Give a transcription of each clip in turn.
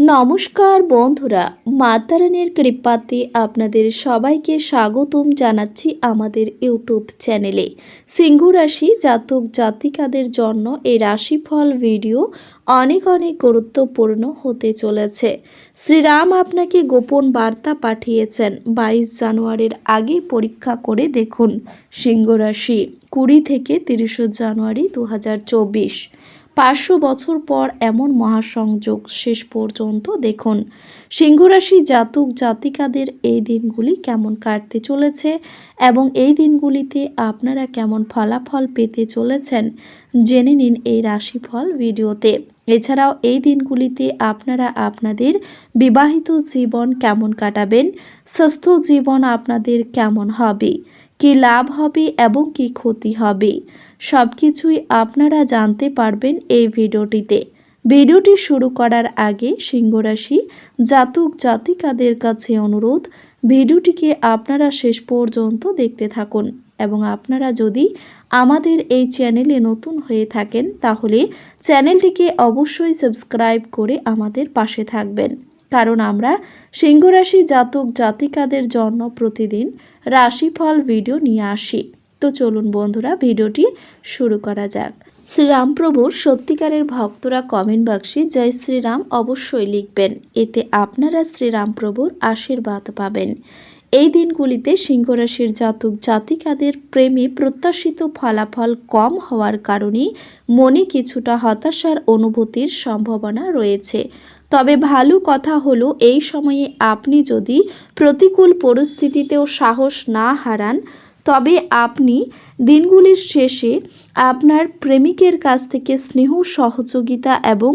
নমস্কার বন্ধুরা, মাতারানের কৃপাতে আপনাদের সবাইকে স্বাগতম জানাচ্ছি আমাদের ইউটিউব চ্যানেলে। সিংহ রাশি জাতক জাতিকাদের জন্য এই রাশিফল ভিডিও অনেক অনেক গুরুত্বপূর্ণ হতে চলেছে। শ্রীরাম আপনাকে গোপন বার্তা পাঠিয়েছেন, বাইশ জানুয়ারির আগে পরীক্ষা করে দেখুন সিংহ রাশি, কুড়ি থেকে তিরিশে জানুয়ারি দু হাজার চব্বিশ। পাঁচশো বছর পর এমন মহাসংযোগ শেষ পর্যন্ত দেখুন। সিংহরাশি জাতক জাতিকাদের এই দিনগুলি কেমন কাটতে চলেছে এবং এই দিনগুলিতে আপনারা কেমন ফলাফল পেতে চলেছেন জেনে নিন এই রাশিফল ভিডিওতে। এছাড়াও এই দিনগুলিতে আপনারা আপনাদের বিবাহিত জীবন কেমন কাটাবেন স্বাস্থ্য জীবন আপনাদের কেমন হবে কি লাভ হবে এবং কি ক্ষতি হবে? সব কিছুই আপনারা জানতে পারবেন এই ভিডিওটিতে। ভিডিওটি শুরু করার আগে সিংহরাশি জাতক জাতিকাদের কাছে অনুরোধ, ভিডিওটিকে আপনারা শেষ পর্যন্ত দেখতে থাকুন এবং আপনারা যদি আমাদের এই চ্যানেলে নতুন হয়ে থাকেন, তাহলে চ্যানেলটিকে অবশ্যই সাবস্ক্রাইব করে আমাদের পাশে থাকবেন। কারণ আমরা সিংহরাশি জাতক জাতিকাদের জন্য প্রতিদিন রাশিফল ভিডিও নিয়ে আসি। তো চলুন বন্ধুরা, ভিডিওটি শুরু করা যাক। শ্রীরামপ্রভুর সত্যিকারের ভক্তরা কমেন্ট বাক্সে জয় শ্রীরাম অবশ্যই লিখবেন। এতে আপনারা শ্রীরামপ্রভুর আশীর্বাদ পাবেন। এই দিনগুলিতে সিংহরাশির জাতক জাতিকাদের প্রেমে প্রত্যাশিত ফলাফল কম হওয়ার কারণে মনে কিছুটা হতাশার অনুভূতির সম্ভাবনা রয়েছে। তবে ভালো কথা হলো, এই সময়ে আপনি যদি প্রতিকূল পরিস্থিতিতেও সাহস না হারান তবে আপনি দিনগুলির শেষে আপনার প্রেমিকের কাছ থেকে স্নেহ, সহযোগিতা এবং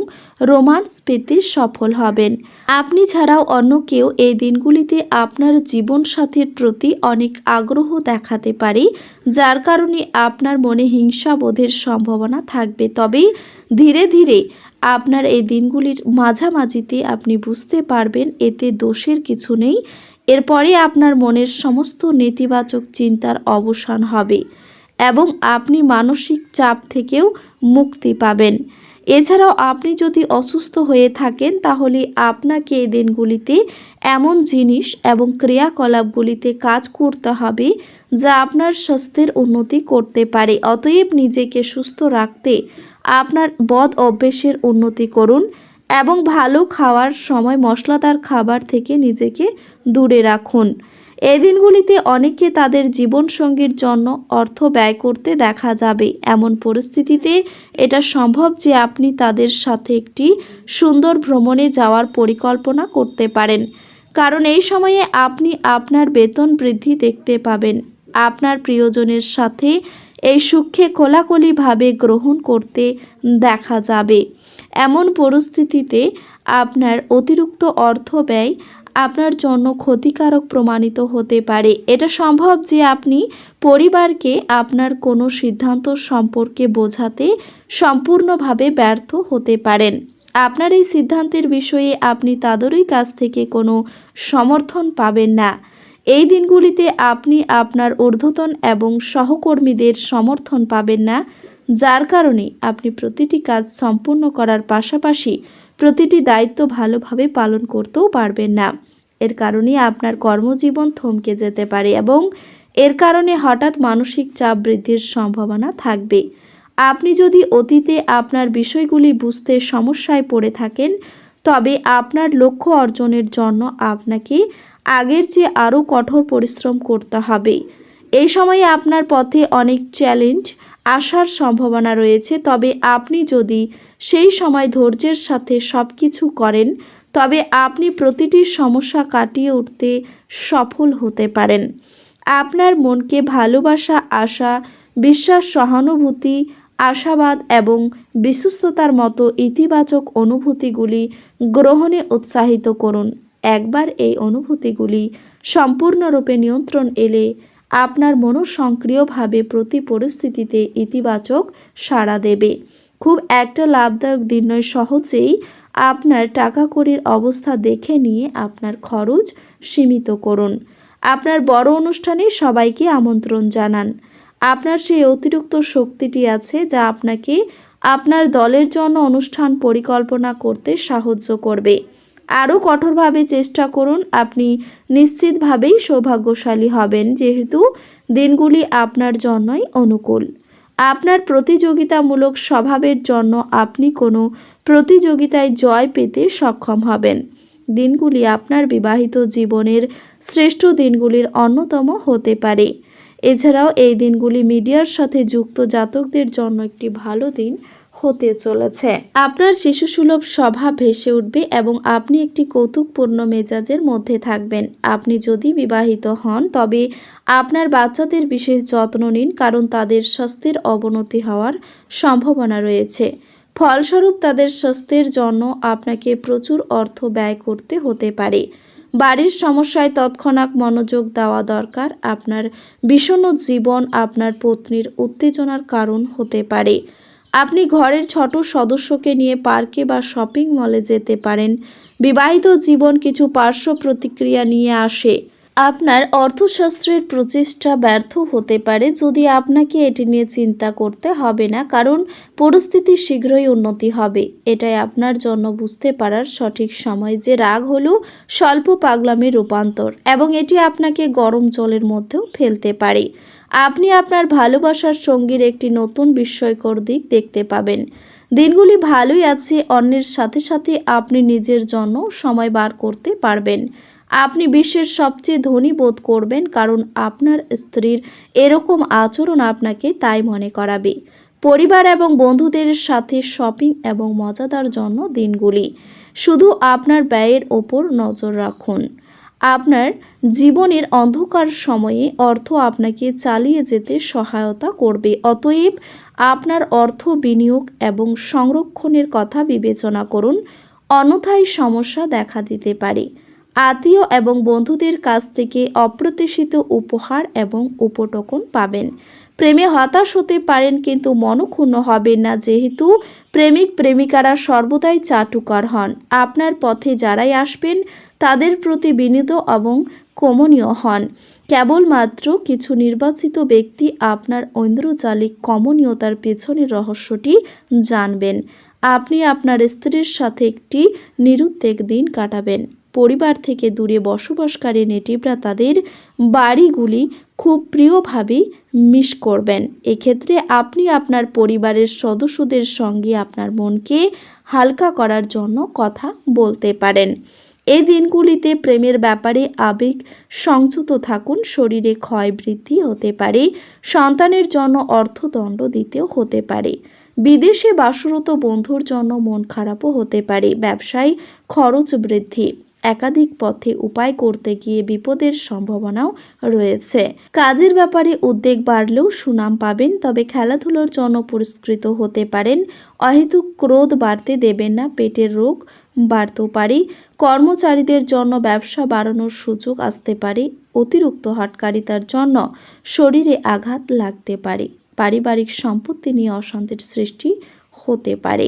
রোমান্স পেতে সফল হবেন। আপনি ছাড়াও অন্য কেউ এই দিনগুলিতে আপনার জীবনসাথীর প্রতি অনেক আগ্রহ দেখাতে পারে, যার কারণে আপনার মনে হিংসাবোধের সম্ভাবনা থাকবে। তবে ধীরে ধীরে আপনার এই দিনগুলির মাঝামাঝিতে আপনি বুঝতে পারবেন, এতে দোষের কিছু নেই। এরপরে আপনার মনের সমস্ত নেতিবাচক চিন্তার অবসান হবে এবং আপনি মানসিক চাপ থেকেও মুক্তি পাবেন। এছাড়াও আপনি যদি অসুস্থ হয়ে থাকেন, তাহলে আপনাকে এই দিনগুলিতে এমন জিনিস এবং ক্রিয়াকলাপগুলিতে কাজ করতে হবে যা আপনার স্বাস্থ্যের উন্নতি করতে পারে। অতএব নিজেকে সুস্থ রাখতে আপনার বদ অভ্যেসের উন্নতি করুন এবং ভালো খাওয়ার সময় মশলাদার খাবার থেকে নিজেকে দূরে রাখুন। এই দিনগুলিতে অনেকে তাদের জীবনসঙ্গীর জন্য অর্থ ব্যয় করতে দেখা যাবে। এমন পরিস্থিতিতে এটা সম্ভব যে আপনি তাদের সাথে একটি সুন্দর ভ্রমণে যাওয়ার পরিকল্পনা করতে পারেন। কারণ এই সময়ে আপনি আপনার বেতন বৃদ্ধি দেখতে পাবেন। আপনার প্রিয়জনের সাথে এই সুখে খোলাখুলিভাবে গ্রহণ করতে দেখা যাবে। এমন পরিস্থিতিতে আপনার অতিরিক্ত অর্থ ব্যয় আপনার জন্য ক্ষতিকারক প্রমাণিত হতে পারে। এটা সম্ভব যে আপনি পরিবারকে আপনার কোনো সিদ্ধান্ত সম্পর্কে বোঝাতে সম্পূর্ণভাবে ব্যর্থ হতে পারেন। আপনার এই সিদ্ধান্তের বিষয়ে আপনি তাদেরই কাছ থেকে কোনো সমর্থন পাবেন না। এই দিনগুলিতে আপনি আপনার ঊর্ধ্বতন এবং সহকর্মীদের সমর্থন পাবেন না। যার কারণে আপনি প্রতিটি কাজ সম্পূর্ণ করার পাশাপাশি প্রতিটি দায়িত্ব ভালোভাবে পালন করতেও পারবেন না। এর কারণে আপনার কর্মজীবন থমকে যেতে পারে এবং এর কারণে হঠাৎ মানসিক চাপ বৃদ্ধির সম্ভাবনা থাকবে। আপনি যদি অতীতে আপনার বিষয়গুলি বুঝতে সমস্যায় পড়ে থাকেন, তবে আপনার লক্ষ্য অর্জনের জন্য আপনাকে আগের চেয়ে আরও কঠোর পরিশ্রম করতে হবে। এই সময়ে আপনার পথে অনেক চ্যালেঞ্জ আসার সম্ভাবনা রয়েছে। তবে আপনি যদি সেই সময় ধৈর্যের সাথে সব কিছু করেন, তবে আপনি প্রতিটি সমস্যা কাটিয়ে উঠতে সফল হতে পারেন। আপনার মনকে ভালোবাসা, আশা, বিশ্বাস, সহানুভূতি, আশাবাদ এবং বিশ্বস্ততার মতো ইতিবাচক অনুভূতিগুলি গ্রহণে উৎসাহিত করুন। একবার এই অনুভূতিগুলি সম্পূর্ণরূপে নিয়ন্ত্রণ এলে আপনার মনোসক্রিয়ভাবে প্রতি পরিস্থিতিতে ইতিবাচক সাড়া দেবে। খুব একটা লাভদায়ক দিন নয় সহজেই আপনার টাকা কড়ির অবস্থা দেখে নিয়ে আপনার খরচ সীমিত করুন। আপনার বড় অনুষ্ঠানে সবাইকে আমন্ত্রণ জানান। আপনার সেই অতিরিক্ত শক্তিটি আছে যা আপনাকে আপনার দলের জন্য অনুষ্ঠান পরিকল্পনা করতে সাহায্য করবে। আরও কঠোরভাবে চেষ্টা করুন, আপনি নিশ্চিতভাবেই সৌভাগ্যশালী হবেন, যেহেতু দিনগুলি আপনার জন্যই অনুকূল। আপনার প্রতিযোগিতামূলক স্বভাবের জন্য আপনি কোনো প্রতিযোগিতায় জয় পেতে সক্ষম হবেন। দিনগুলি আপনার বিবাহিত জীবনের শ্রেষ্ঠ দিনগুলির অন্যতম হতে পারে। এছাড়াও এই দিনগুলি মিডিয়ার সাথে যুক্ত জাতকদের জন্য একটি ভালো দিন হতে চলেছে। আপনার শিশুসুলভ স্বভাব ভেসে উঠবে এবং আপনি একটি কৌতুকপূর্ণ মেজাজের মধ্যে থাকবেন। আপনি যদি বিবাহিত হন, তবে আপনার বাচ্চাদের বিশেষ যত্ন নিন কারণ তাদের স্বাস্থ্যের অবনতি হওয়ার সম্ভাবনা রয়েছে। ফলস্বরূপ, তাদের স্বাস্থ্যের জন্য আপনাকে প্রচুর অর্থ ব্যয় করতে হতে পারে। বাড়ির সমস্যায় তৎক্ষণাৎ মনোযোগ দেওয়া দরকার। আপনার বিষণ্ণ জীবন আপনার পত্নীর উত্তেজনার কারণ হতে পারে। আপনি ঘরের ছোট সদস্যকে নিয়ে পার্কে বা শপিং মলে যেতে পারেন। বিবাহিত জীবন কিছু পার্শ্ব প্রতিক্রিয়া নিয়ে আসে। আপনার অর্থশাস্ত্রের প্রচেষ্টা ব্যর্থ হতে পারে যদি আপনাকে এটি নিয়ে চিন্তা করতে হবে না, কারণ পরিস্থিতি শীঘ্রই উন্নতি হবে। এটাই আপনার জন্য বুঝতে পারার সঠিক সময় যে রাগ হলো স্বল্প পাগলামের রূপান্তর এবং এটি আপনাকে গরম জলের মধ্যেও ফেলতে পারে। আপনি আপনার ভালোবাসার সঙ্গীর একটি নতুন বিস্ময়কর দিক দেখতে পাবেন। দিনগুলি ভালোই আছে, অন্যের সাথে সাথে আপনি নিজের জন্য সময় বার করতে পারবেন। আপনি বিশ্বের সবচেয়ে ধনী বোধ করবেন কারণ আপনার স্ত্রীর এরকম আচরণ আপনাকে তাই মনে করাবে। পরিবার এবং বন্ধুদের সাথে শপিং এবং মজাদার জন্য দিনগুলি। শুধু আপনার ব্যয়ের ওপর নজর রাখুন। আপনার জীবনের অন্ধকার সময়ে অর্থ আপনাকে চালিয়ে যেতে সহায়তা করবে। অতএব আপনার অর্থ বিনিয়োগ এবং সংরক্ষণের কথা বিবেচনা করুন। অন্যথায় সমস্যা দেখা দিতে পারে। আত্মীয় এবং বন্ধুদের কাছ থেকে অপ্রত্যাশিত উপহার এবং উপটোকন পাবেন। প্রেমে হতাশ হতে পারেন কিন্তু মনক্ষুণ্ণ হবেন না যেহেতু প্রেমিক প্রেমিকারা সর্বদাই চাটুকার হন। আপনার পথে যারাই আসবেন, তাদের প্রতি বিনীত এবং কমনীয় হন। কেবলমাত্র কিছু নির্বাচিত ব্যক্তি আপনার ঐন্দ্রজালিক কমনীয়তার পেছনের রহস্যটি জানবেন। আপনি আপনার স্ত্রীর সাথে একটি নিরুদ্বেগ দিন কাটাবেন। পরিবার থেকে দূরে বসবাসকারী নেটিভরা তাদের বাড়িগুলি খুব প্রিয়ভাবেই মিস করবেন। এক্ষেত্রে আপনি আপনার পরিবারের সদস্যদের সঙ্গে আপনার মনকে হালকা করার জন্য কথা বলতে পারেন। এই দিনগুলিতে প্রেমের ব্যাপারে আবেগ সংযত থাকুন, শরীরে ক্ষয় বৃদ্ধি হতে পারে, সন্তানের জন্য অর্থদণ্ড দিতেও হতে পারে। বিদেশে বাসরত বন্ধুর জন্য মন খারাপও হতে পারে, ব্যবসায় খরচ বৃদ্ধি। একাধিক পথে উপায় করতে গিয়ে বিপদের সম্ভাবনাও রয়েছে। কাজের ব্যাপারে উদ্বেগ বাড়লেও সুনাম পাবেন, তবে খেলাধুলোর জন্য পুরস্কৃত হতে পারেন। অহেতুক ক্রোধ বাড়তে দেবেন না, পেটের রোগ বাড়তেও পারে। কর্মচারীদের জন্য ব্যবসা বাড়ানোর সুযোগ আসতে পারে, অতিরিক্ত হটকারিতার জন্য শরীরে আঘাত লাগতে পারে। পারিবারিক সম্পত্তি নিয়ে অশান্তির সৃষ্টি হতে পারে।